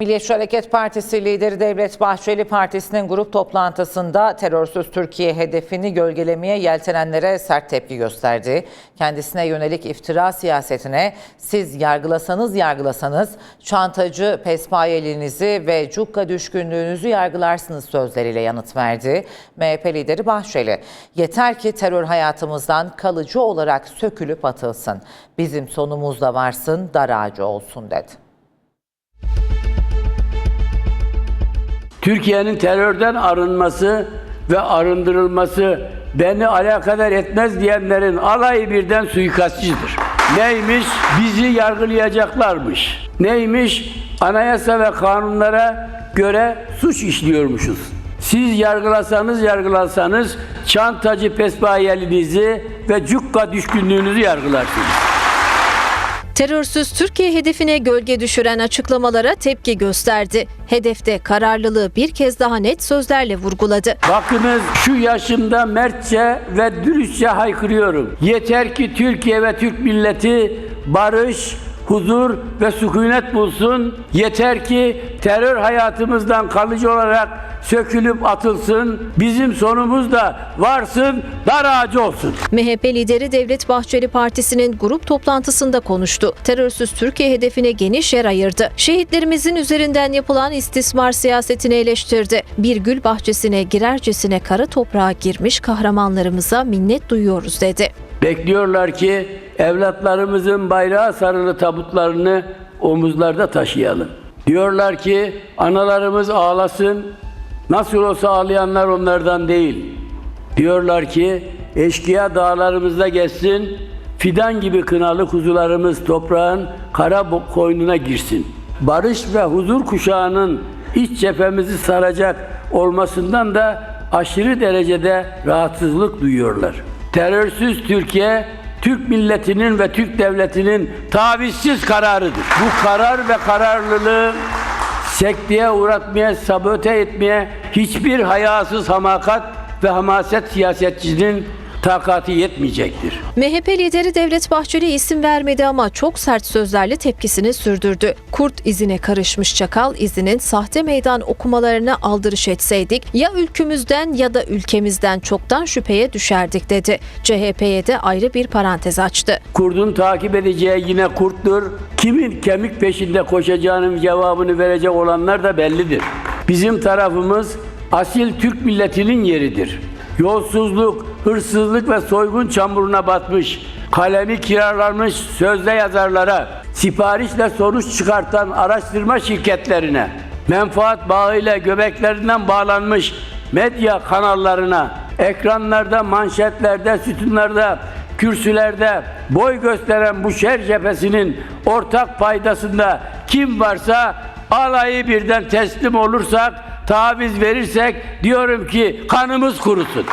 Milliyetçi Hareket Partisi lideri Devlet Bahçeli partisinin grup toplantısında terörsüz Türkiye hedefini gölgelemeye yeltenenlere sert tepki gösterdi. Kendisine yönelik iftira siyasetine siz yargılasanız yargılasanız çantacı pespayelinizi ve cukka düşkünlüğünüzü yargılarsınız sözleriyle yanıt verdi. MHP lideri Bahçeli yeter ki terör hayatımızdan kalıcı olarak sökülüp atılsın. Bizim sonumuzda varsın dar ağacı olsun dedi. Türkiye'nin terörden arınması ve arındırılması beni alakadar etmez diyenlerin alayı birden suikastçıdır. Neymiş? Bizi yargılayacaklarmış. Neymiş? Anayasa ve kanunlara göre suç işliyormuşuz. Siz yargılasanız yargılasanız çantacı pesbayelinizi ve cukka düşkünlüğünüzü yargılarsınız. Terörsüz Türkiye hedefine gölge düşüren açıklamalara tepki gösterdi. Hedefte kararlılığı bir kez daha net sözlerle vurguladı. Bakınız şu yaşımda mertçe ve dürüstçe haykırıyorum. Yeter ki Türkiye ve Türk milleti barış, huzur ve sükunet bulsun. Yeter ki terör hayatımızdan kalıcı olarak sökülüp atılsın. Bizim sonumuz da varsın, dar ağacı olsun. MHP lideri Devlet Bahçeli Partisi'nin grup toplantısında konuştu. Terörsüz Türkiye hedefine geniş yer ayırdı. Şehitlerimizin üzerinden yapılan istismar siyasetini eleştirdi. Bir gül bahçesine girercesine kara toprağa girmiş kahramanlarımıza minnet duyuyoruz dedi. Bekliyorlar ki evlatlarımızın bayrağı sarılı tabutlarını omuzlarda taşıyalım. Diyorlar ki analarımız ağlasın, nasıl olsa ağlayanlar onlardan değil. Diyorlar ki eşkıya dağlarımızda geçsin, fidan gibi kınalı kuzularımız toprağın kara koynuna girsin. Barış ve huzur kuşağının iç cephemizi saracak olmasından da aşırı derecede rahatsızlık duyuyorlar. Terörsüz Türkiye, Türk milletinin ve Türk devletinin tavizsiz kararıdır. Bu karar ve kararlılığı sekteye uğratmaya, sabote etmeye hiçbir hayasız hamakat ve hamaset siyasetçinin takati yetmeyecektir. MHP lideri Devlet Bahçeli isim vermedi ama çok sert sözlerle tepkisini sürdürdü. Kurt izine karışmış çakal izinin sahte meydan okumalarına aldırış etseydik ya ülkümüzden ya da ülkemizden çoktan şüpheye düşerdik dedi. CHP'ye de ayrı bir parantez açtı. Kurdun takip edeceği yine kurttur. Kimin kemik peşinde koşacağının cevabını verecek olanlar da bellidir. Bizim tarafımız asil Türk milletinin yeridir. Yolsuzluk, hırsızlık ve soygun çamuruna batmış, kalemi kiralanmış sözde yazarlara, siparişle sonuç çıkartan araştırma şirketlerine, menfaat bağıyla göbeklerinden bağlanmış medya kanallarına, ekranlarda, manşetlerde, sütunlarda, kürsülerde boy gösteren bu şer cephesinin ortak paydasında kim varsa alayı birden teslim olursak, taviz verirsek diyorum ki kanımız kurusun.